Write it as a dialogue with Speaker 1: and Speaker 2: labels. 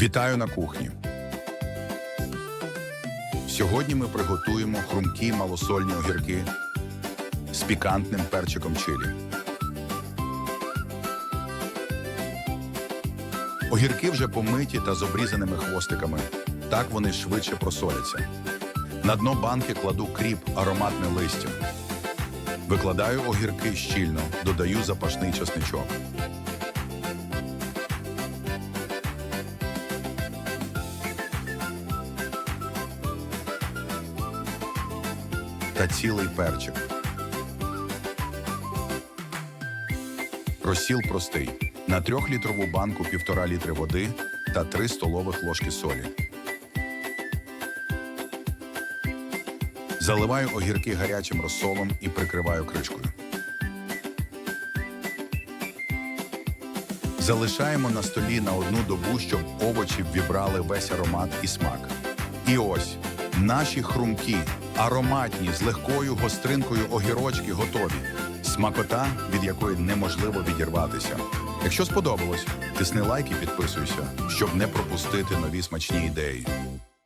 Speaker 1: Вітаю на кухні. Сьогодні ми приготуємо хрумкі малосольні огірки з пікантним перчиком чилі. Огірки вже помиті та з обрізаними хвостиками. Так вони швидше просоляться. На дно банки кладу кріп, ароматне листя. Викладаю огірки щільно, додаю запашний часничок. Та цілий перчик. Розсіл простий. На трьохлітрову банку півтора літри води та 3 столових ложки солі. Заливаю огірки гарячим розсолом і прикриваю кришкою. Залишаємо на столі на одну добу, щоб овочі ввібрали весь аромат і смак. І ось наші хрумкі, ароматні, з легкою гостринкою огірочки готові. Смакота, від якої неможливо відірватися. Якщо сподобалось, тисни лайк і підписуйся, щоб не пропустити нові смачні ідеї.